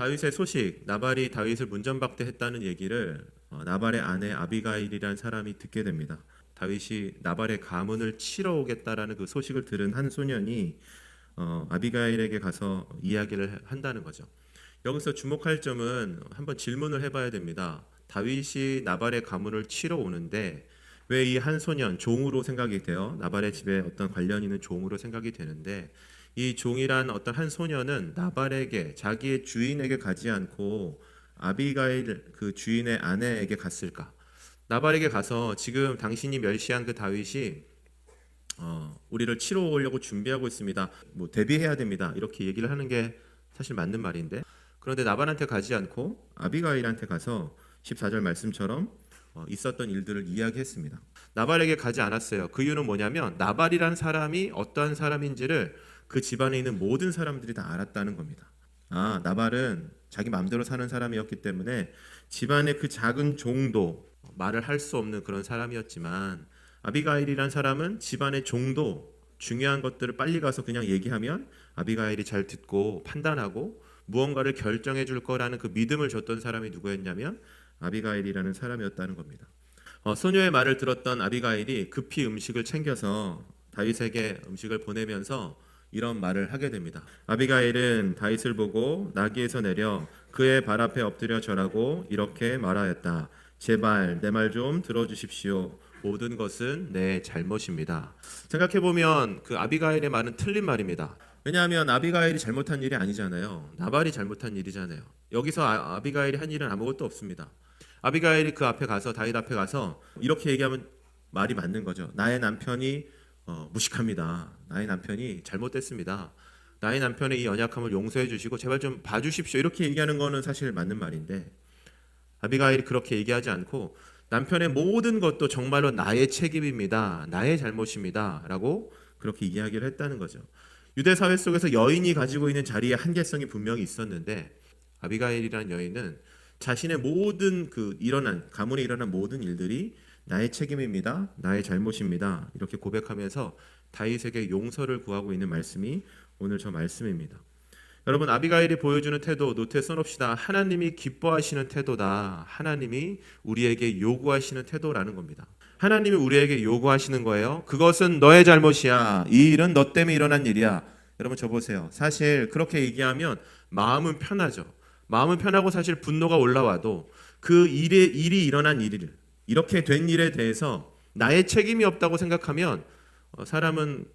다윗의 소식 나발이 다윗을 문전박대했다는 얘기를 어, 나발의 아내 아비가일이라는 사람이 듣게 됩니다. 다윗이 나발의 가문을 치러 오겠다라는 그 소식을 들은 한 소년이 어, 아비가일에게 가서 이야기를 한다는 거죠. 여기서 주목할 점은 한번 질문을 해봐야 됩니다. 다윗이 나발의 가문을 치러 오는데 왜 이 한 소년 종으로 생각이 돼요? 나발의 집에 어떤 관련 있는 종으로 생각이 되는데 이 종이란 어떤 한 소년은 나발에게 자기의 주인에게 가지 않고 아비가일 그 주인의 아내에게 갔을까? 나발에게 가서 지금 당신이 멸시한 그 다윗이 어, 우리를 치러 오려고 준비하고 있습니다. 뭐 대비해야 됩니다. 이렇게 얘기를 하는 게 사실 맞는 말인데 그런데 나발한테 가지 않고 아비가일한테 가서 14절 말씀처럼 어, 있었던 일들을 이야기했습니다. 나발에게 가지 않았어요. 그 이유는 뭐냐면 나발이란 사람이 어떠한 사람인지를 그 집안에 있는 모든 사람들이 다 알았다는 겁니다. 아, 나발은 자기 마음대로 사는 사람이었기 때문에 집안의 그 작은 종도 말을 할 수 없는 그런 사람이었지만 아비가일이란 사람은 집안의 종도 중요한 것들을 빨리 가서 그냥 얘기하면 아비가일이 잘 듣고 판단하고 무언가를 결정해 줄 거라는 그 믿음을 줬던 사람이 누구였냐면 아비가일이라는 사람이었다는 겁니다. 어, 소녀의 말을 들었던 아비가일이 급히 음식을 챙겨서 다윗에게 음식을 보내면서 이런 말을 하게 됩니다. 아비가일은 다윗을 보고 나귀에서 내려 그의 발 앞에 엎드려 절하고 이렇게 말하였다. 제발 내 말 좀 들어주십시오. 모든 것은 내 잘못입니다. 생각해 보면 그 아비가일의 말은 틀린 말입니다. 왜냐하면 아비가일이 잘못한 일이 아니잖아요. 나발이 잘못한 일이잖아요. 여기서 아, 아비가일이 한 일은 아무것도 없습니다. 아비가일이 그 앞에 가서 다윗 앞에 가서 이렇게 얘기하면 말이 맞는 거죠. 나의 남편이 어, 무식합니다. 나의 남편이 잘못됐습니다. 나의 남편의 이 연약함을 용서해 주시고 제발 좀 봐주십시오. 이렇게 얘기하는 거는 사실 맞는 말인데 아비가일이 그렇게 얘기하지 않고 남편의 모든 것도 정말로 나의 책임입니다. 나의 잘못입니다.라고 그렇게 이야기를 했다는 거죠. 유대 사회 속에서 여인이 가지고 있는 자리의 한계성이 분명히 있었는데 아비가일이라는 여인은 자신의 모든 그 일어난 가문에 일어난 모든 일들이 나의 책임입니다. 나의 잘못입니다. 이렇게 고백하면서 다윗에게 용서를 구하고 있는 말씀이 오늘 저 말씀입니다. 여러분 아비가일이 보여주는 태도 노트에 써놓읍시다. 하나님이 기뻐하시는 태도다. 하나님이 우리에게 요구하시는 태도라는 겁니다. 하나님이 우리에게 요구하시는 거예요. 그것은 너의 잘못이야. 이 일은 너 때문에 일어난 일이야. 여러분 저 보세요. 사실 그렇게 얘기하면 마음은 편하죠. 마음은 편하고 사실 분노가 올라와도 그 일에 일이 일어난 일을 이렇게 된 일에 대해서 나의 책임이 없다고 생각하면 어, 사람은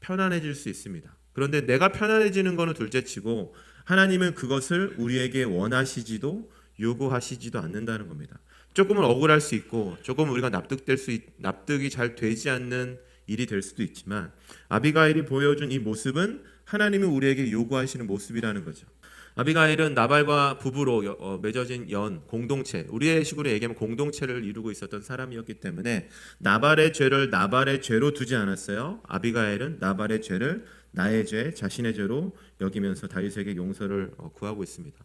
편안해질 수 있습니다. 그런데 내가 편안해지는 거는 둘째치고 하나님은 그것을 우리에게 원하시지도 요구하시지도 않는다는 겁니다. 조금은 억울할 수 있고 조금 우리가 납득될 수 있, 납득이 잘 되지 않는 일이 될 수도 있지만 아비가일이 보여준 이 모습은 하나님이 우리에게 요구하시는 모습이라는 거죠. 아비가일은 나발과 부부로 여- 어, 맺어진 연 공동체, 우리의 식으로 얘기하면 공동체를 이루고 있었던 사람이었기 때문에 나발의 죄를 나발의 죄로 두지 않았어요. 아비가일은 나발의 죄를 나의 죄, 자신의 죄로 여기면서 다윗에게 용서를 어, 구하고 있습니다.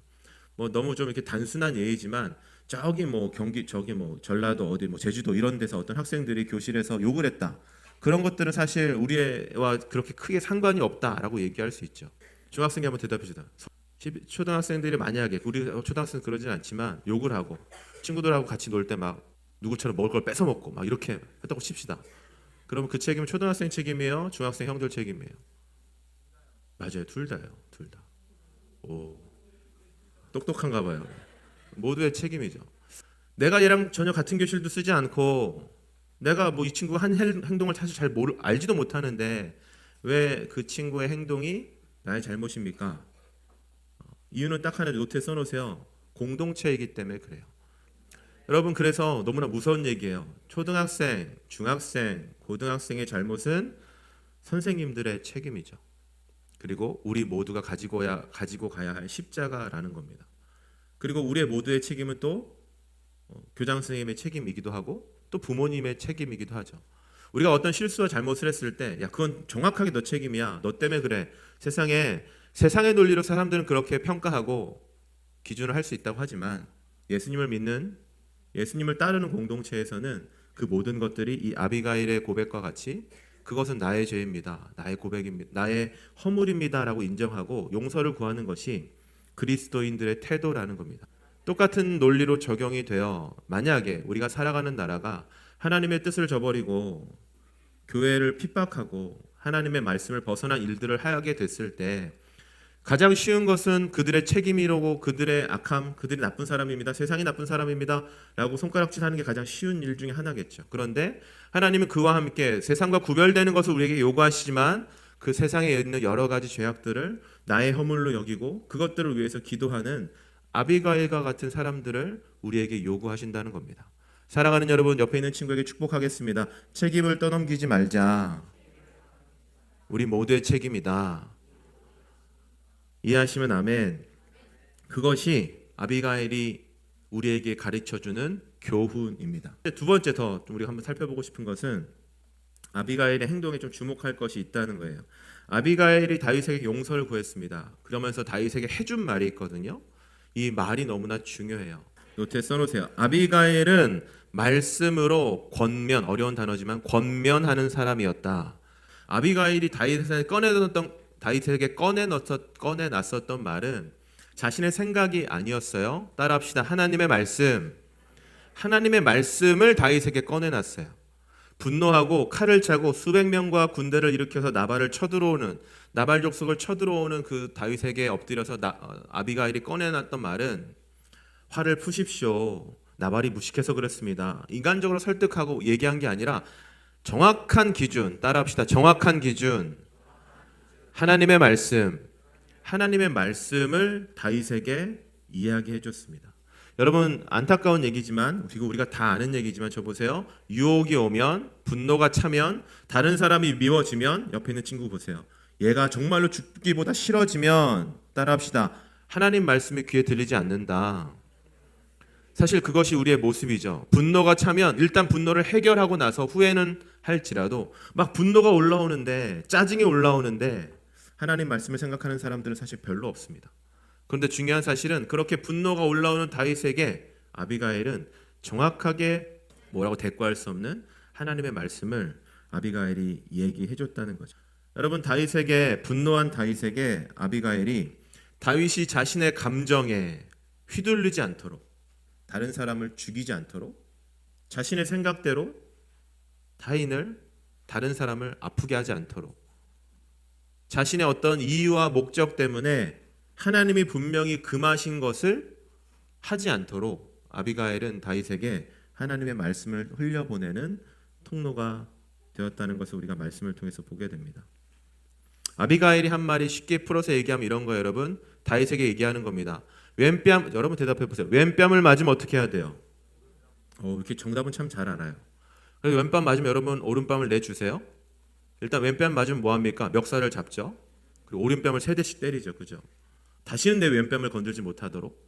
뭐 너무 좀 이렇게 단순한 예이지만 저기 뭐 경기 저기 뭐 전라도 어디 뭐 제주도 이런 데서 어떤 학생들이 교실에서 욕을 했다. 그런 것들은 사실 우리와 그렇게 크게 상관이 없다라고 얘기할 수 있죠. 중학생이 한번 대답해 주다. 십- 초등학생들이 만약에 우리 초등학생 그러진 않지만 욕을 하고 친구들하고 같이 놀 때 막 누구처럼 먹을 걸 뺏어 먹고 막 이렇게 했다고 칩시다. 그러면 그 책임은 초등학생 책임이에요, 중학생 형들 책임이에요. 맞아요, 둘 다요, 둘 다. 오, 똑똑한가 봐요. 모두의 책임이죠. 내가 얘랑 전혀 같은 교실도 쓰지 않고 내가 뭐 이 친구가 한 행- 행동을 사실 잘 모르 알지도 못하는데 왜 그 친구의 행동이 나의 잘못입니까? 어, 이유는 딱 하나 노트에 써놓으세요. 공동체이기 때문에 그래요. 여러분 그래서 너무나 무서운 얘기예요. 초등학생, 중학생, 고등학생의 잘못은 선생님들의 책임이죠. 그리고 우리 모두가 가지고야 가지고 가야 할 십자가라는 겁니다. 그리고 우리의 모두의 책임은 또 어, 교장 선생님의 책임이기도 하고 또 부모님의 책임이기도 하죠. 우리가 어떤 실수와 잘못을 했을 때, 야 그건 정확하게 너 책임이야. 너 때문에 그래. 세상에 세상의 논리로 사람들은 그렇게 평가하고 기준을 할 수 있다고 하지만 예수님을 믿는 예수님을 따르는 공동체에서는 그 모든 것들이 이 아비가일의 고백과 같이 그것은 나의 죄입니다. 나의 고백입니다. 나의 허물입니다라고 인정하고 용서를 구하는 것이 그리스도인들의 태도라는 겁니다. 똑같은 논리로 적용이 되어 만약에 우리가 살아가는 나라가 하나님의 뜻을 저버리고 교회를 핍박하고 하나님의 말씀을 벗어난 일들을 하게 됐을 때 가장 쉬운 것은 그들의 책임이라고 그들의 악함, 그들이 나쁜 사람입니다. 세상이 나쁜 사람입니다. 라고 손가락질 하는 게 가장 쉬운 일 중에 하나겠죠. 그런데 하나님은 그와 함께 세상과 구별되는 것을 우리에게 요구하시지만 그 세상에 있는 여러 가지 죄악들을 나의 허물로 여기고 그것들을 위해서 기도하는 아비가일과 같은 사람들을 우리에게 요구하신다는 겁니다. 사랑하는 여러분 옆에 있는 친구에게 축복하겠습니다. 책임을 떠넘기지 말자. 우리 모두의 책임이다. 이해하시면 아멘. 그것이 아비가일이 우리에게 가르쳐 주는 교훈입니다. 두 번째 더 우리가 한번 살펴보고 싶은 것은 아비가일의 행동에 좀 주목할 것이 있다는 거예요. 아비가일이 다윗에게 용서를 구했습니다. 그러면서 다윗에게 해준 말이 있거든요. 이 말이 너무나 중요해요. 노트에 써놓으세요. 아비가일은 말씀으로 권면 어려운 단어지만 권면하는 사람이었다. 아비가일이 다윗에게 꺼내놨던 다윗에게 꺼내놨었 꺼내놨었던 말은 자신의 생각이 아니었어요. 따라합시다. 하나님의 말씀. 하나님의 말씀을 다윗에게 꺼내놨어요. 분노하고 칼을 차고 수백 명과 군대를 일으켜서 나발을 쳐들어오는 나발 족속을 쳐들어오는 그 다윗에게 엎드려서 나, 어, 아비가일이 꺼내놨던 말은 화를 푸십시오. 나발이 무식해서 그랬습니다. 인간적으로 설득하고 얘기한 게 아니라 정확한 기준 따라합시다. 정확한 기준 하나님의 말씀 하나님의 말씀을 다윗에게 이야기해 줬습니다. 여러분 안타까운 얘기지만 그리고 우리가 다 아는 얘기지만 저 보세요. 유혹이 오면 분노가 차면 다른 사람이 미워지면 옆에 있는 친구 보세요. 얘가 정말로 죽기보다 싫어지면 따라합시다. 하나님 말씀이 귀에 들리지 않는다. 사실 그것이 우리의 모습이죠. 분노가 차면 일단 분노를 해결하고 나서 후회는 할지라도 막 분노가 올라오는데 짜증이 올라오는데 하나님 말씀을 생각하는 사람들은 사실 별로 없습니다. 그런데 중요한 사실은 그렇게 분노가 올라오는 다윗에게 아비가일은 정확하게 뭐라고 대꾸할 수 없는 하나님의 말씀을 아비가일이 얘기해 줬다는 거죠. 여러분 다윗에게 분노한 다윗에게 아비가일이 다윗이 자신의 감정에 휘둘리지 않도록 다른 사람을 죽이지 않도록 자신의 생각대로 타인을 다른 사람을 아프게 하지 않도록 자신의 어떤 이유와 목적 때문에 하나님이 분명히 금하신 것을 하지 않도록 아비가엘은 다윗에게 하나님의 말씀을 흘려보내는 통로가 되었다는 것을 우리가 말씀을 통해서 보게 됩니다. 아비가일이 한 말이 쉽게 풀어서 얘기하면 이런 거예요, 여러분. 다윗에게 얘기하는 겁니다. 왼뺨 여러분 대답해 보세요. 왼뺨을 맞으면 어떻게 해야 돼요? 어, 이렇게 정답은 참 잘 알아요. 그래서 왼뺨 맞으면 여러분 오른뺨을 내 주세요. 일단 왼뺨 맞으면 뭐 합니까? 멱살을 잡죠. 그리고 오른뺨을 세 대씩 때리죠. 그죠? 다시는 내 왼뺨을 건들지 못하도록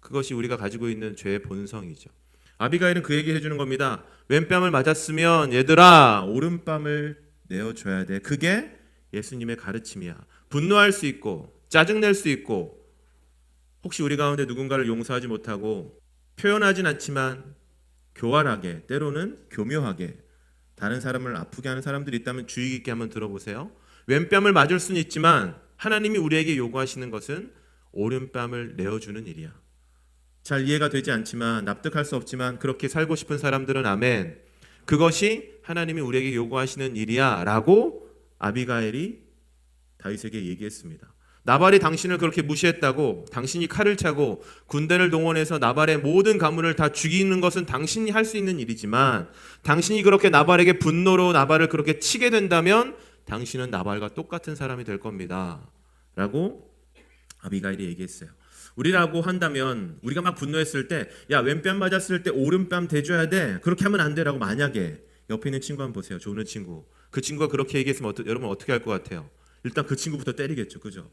그것이 우리가 가지고 있는 죄의 본성이죠. 아비가일은 그 얘기 해 주는 겁니다. 왼뺨을 맞았으면 얘들아 오른뺨을 내어줘야 돼. 그게 예수님의 가르침이야. 분노할 수 있고 짜증낼 수 있고 혹시 우리 가운데 누군가를 용서하지 못하고 표현하진 않지만 교활하게 때로는 교묘하게 다른 사람을 아프게 하는 사람들이 있다면 주의 깊게 한번 들어보세요. 왼뺨을 맞을 수는 있지만 하나님이 우리에게 요구하시는 것은 오른뺨을 내어주는 일이야. 잘 이해가 되지 않지만 납득할 수 없지만 그렇게 살고 싶은 사람들은 아멘. 그것이 하나님이 우리에게 요구하시는 일이야라고 아비가엘이 다윗에게 얘기했습니다. 나발이 당신을 그렇게 무시했다고 당신이 칼을 차고 군대를 동원해서 나발의 모든 가문을 다 죽이는 것은 당신이 할 수 있는 일이지만 당신이 그렇게 나발에게 분노로 나발을 그렇게 치게 된다면 당신은 나발과 똑같은 사람이 될 겁니다. 라고 아비가일이 얘기했어요. 우리라고 한다면 우리가 막 분노했을 때 야 왼뺨 맞았을 때 오른뺨 대줘야 돼. 그렇게 하면 안 돼라고 만약에 옆에 있는 친구 한번 보세요. 좋은 친구. 그 친구가 그렇게 얘기했으면 어떠, 여러분 어떻게 할 것 같아요? 일단 그 친구부터 때리겠죠. 그죠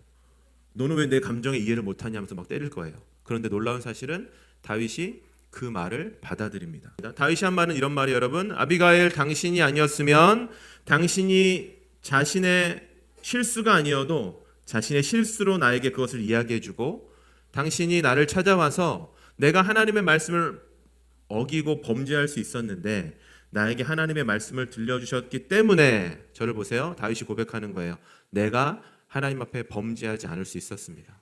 너는 왜 내 감정에 이해를 못하냐 하면서 막 때릴 거예요. 그런데 놀라운 사실은 다윗이 그 말을 받아들입니다. 다윗이 한 말은 이런 말이 여러분 아비가엘 당신이 아니었으면 당신이 자신의 실수가 아니어도 자신의 실수로 나에게 그것을 이야기해주고 당신이 나를 찾아와서 내가 하나님의 말씀을 어기고 범죄할 수 있었는데 나에게 하나님의 말씀을 들려주셨기 때문에 저를 보세요. 다윗이 고백하는 거예요. 내가 하나님 앞에 범죄하지 않을 수 있었습니다.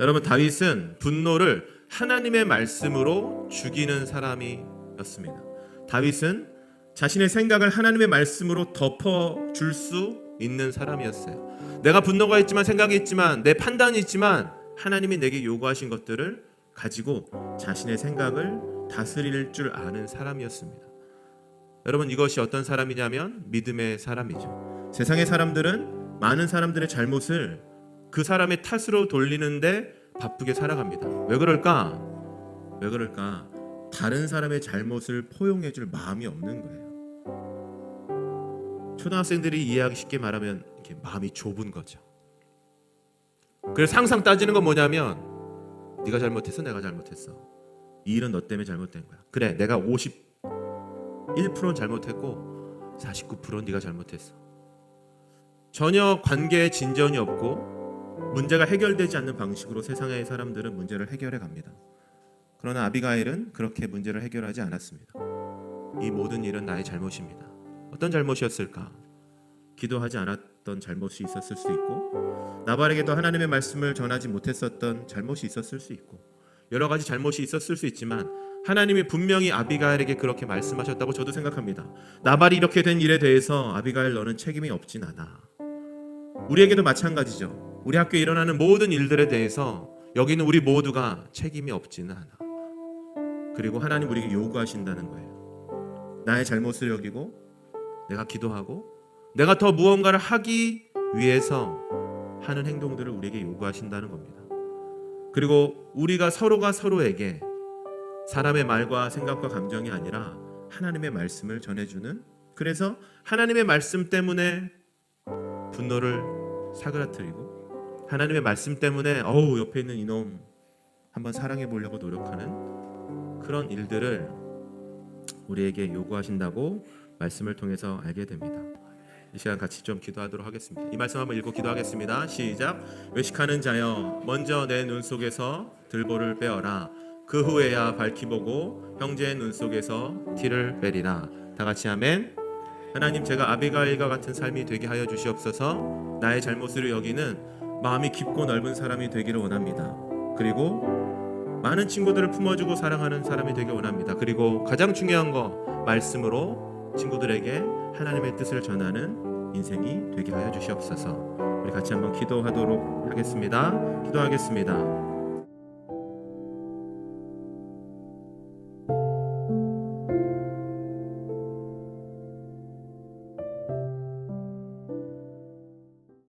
여러분 다윗은 분노를 하나님의 말씀으로 죽이는 사람이었습니다. 다윗은 자신의 생각을 하나님의 말씀으로 덮어 줄 수 있는 사람이었어요. 내가 분노가 있지만 생각이 있지만 내 판단이 있지만 하나님이 내게 요구하신 것들을 가지고 자신의 생각을 다스릴 줄 아는 사람이었습니다. 여러분 이것이 어떤 사람이냐면 믿음의 사람이죠. 세상의 사람들은 많은 사람들의 잘못을 그 사람의 탓으로 돌리는데 바쁘게 살아갑니다. 왜 그럴까? 왜 그럴까? 다른 사람의 잘못을 포용해 줄 마음이 없는 거예요. 초등학생들이 이해하기 쉽게 말하면 이렇게 마음이 좁은 거죠. 그래서 항상 따지는 건 뭐냐면 네가 잘못했어, 내가 잘못했어. 이 일은 너 때문에 잘못된 거야. 그래, 내가 51%는 잘못했고 49%는 네가 잘못했어. 전혀 관계에 진전이 없고 문제가 해결되지 않는 방식으로 세상의 사람들은 문제를 해결해 갑니다. 그러나 아비가일은 그렇게 문제를 해결하지 않았습니다. 이 모든 일은 나의 잘못입니다. 어떤 잘못이었을까? 기도하지 않았던 잘못이 있었을 수 있고 나발에게도 하나님의 말씀을 전하지 못했었던 잘못이 있었을 수 있고 여러 가지 잘못이 있었을 수 있지만 하나님이 분명히 아비가일에게 그렇게 말씀하셨다고 저도 생각합니다. 나발이 이렇게 된 일에 대해서 아비가일 너는 책임이 없진 않아. 우리에게도 마찬가지죠. 우리 학교에 일어나는 모든 일들에 대해서 여기는 우리 모두가 책임이 없지는 않아. 그리고 하나님 우리에게 요구하신다는 거예요. 나의 잘못을 여기고 내가 기도하고 내가 더 무언가를 하기 위해서 하는 행동들을 우리에게 요구하신다는 겁니다. 그리고 우리가 서로가 서로에게 사람의 말과 생각과 감정이 아니라 하나님의 말씀을 전해주는 그래서 하나님의 말씀 때문에 분노를 사그라뜨리고 하나님의 말씀 때문에 어우 옆에 있는 이놈 한번 사랑해 보려고 노력하는 그런 일들을 우리에게 요구하신다고 말씀을 통해서 알게 됩니다. 이 시간 같이 좀 기도하도록 하겠습니다. 이 말씀 한번 읽고 기도하겠습니다. 시작. 외식하는 자여 먼저 내 눈 속에서 들보를 빼어라. 그 후에야 밝히 보고 형제의 눈 속에서 티를 빼리라. 다 같이 아멘. 하나님 제가 아비가일과 같은 삶이 되게 하여 주시옵소서. 나의 잘못을 여기는 마음이 깊고 넓은 사람이 되기를 원합니다. 그리고 많은 친구들을 품어주고 사랑하는 사람이 되길 원합니다. 그리고 가장 중요한 거 말씀으로 친구들에게 하나님의 뜻을 전하는 인생이 되게 하여 주시옵소서. 우리 같이 한번 기도하도록 하겠습니다. 기도하겠습니다.